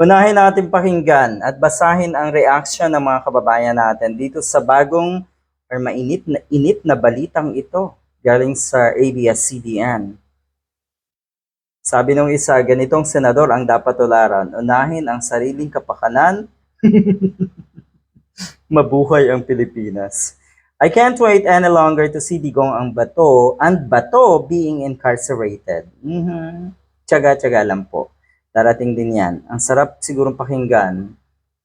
Unahin natin pakinggan at basahin ang reaction ng mga kababayan natin dito sa bagong or mainit na init na balitang ito galing sa ABS-CBN. Sabi nung isa, ganitong senador ang dapat tularan. Unahin ang sariling kapakanan. Mabuhay ang Pilipinas. I can't wait any longer to see Digong ang bato and bato being incarcerated. Mhm. Tsaga-tsaga lang po. Darating din yan. Ang sarap sigurong pakinggan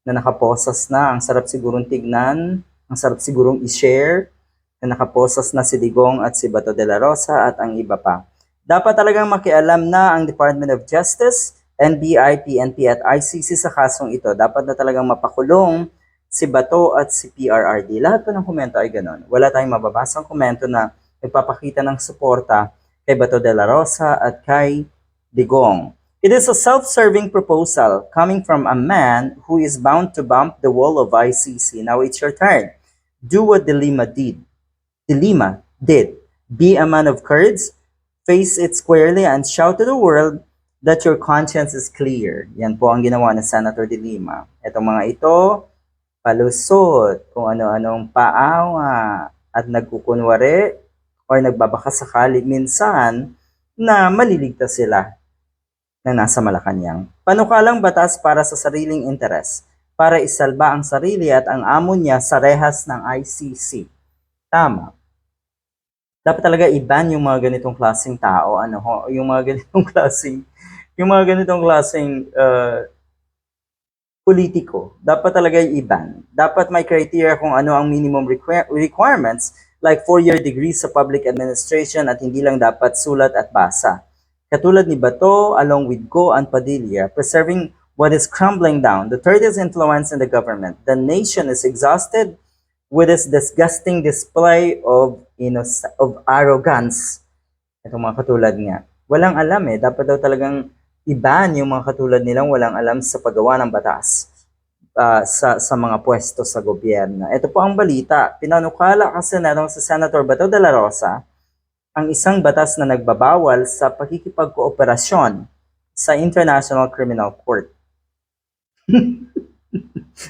na nakaposas na. Ang sarap sigurong tignan. Ang sarap sigurong i-share na nakaposas na si Digong at si Bato de la Rosa at ang iba pa. Dapat talagang makialam na ang Department of Justice, NBI, PNP at ICC sa kasong ito. Dapat na talagang mapakulong si Bato at si PRRD. Lahat po ng komento ay ganon. Wala tayong mababasang komento na nagpapakita ng suporta kay Bato de la Rosa at kay Digong. It is a self-serving proposal coming from a man who is bound to bump the wall of ICC. Now it's your turn. Do what Dilima did. Dilima did. Be a man of courage, face it squarely, and shout to the world that your conscience is clear. Yan po ang ginawa ni Senator Dilima. Itong mga ito, palusot, kung ano-anong paawa, at nagkukunwari or nagbabaka sakali minsan na maliligtas sila na nasa Malacanang. Panukalang batas para sa sariling interes, para isalba ang sarili at ang amo niya sa rehas ng ICC. Tama. Dapat talaga iban yung mga ganitong klaseng tao, ano ho, yung mga ganitong klaseng, yung mga ganitong klaseng uh, politiko. Dapat talaga iban. Dapat may criteria kung ano ang minimum requir- requirements like four-year degree sa public administration at hindi lang dapat sulat at basa. Katulad ni Bato, along with Go and Padilla, preserving what is crumbling down. The third is influence in the government. The nation is exhausted with its disgusting display of, innoc- of arrogance. Itong mga katulad nga. Walang alam eh. Dapat daw talagang iban yung mga katulad nilang walang alam sa paggawa ng batas uh, sa, sa mga pwesto sa gobyerno. Ito po ang balita. Pinanukala kasi na si Senator Bato de la Rosa ang isang batas na nagbabawal sa pakikipagkooperasyon sa International Criminal Court.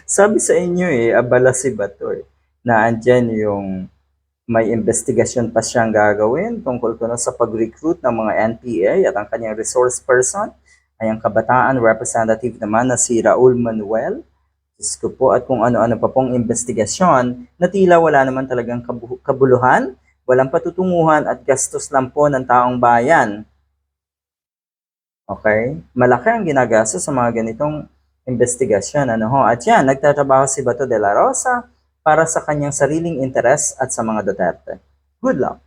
Sabi sa inyo eh, abala si Bato eh, na andyan yung may investigasyon pa siyang gagawin tungkol kuno sa pag-recruit ng mga NPA at ang kanyang resource person ay ang kabataan representative naman na si Raul Manuel. Diyos ko po at kung ano-ano pa pong investigasyon na tila wala naman talagang kabu- kabuluhan walang patutunguhan at gastos lang po ng taong bayan. Okay? Malaki ang ginagasa sa mga ganitong investigasyon. Ano ho? At yan, nagtatrabaho si Bato de la Rosa para sa kanyang sariling interes at sa mga Duterte. Good luck!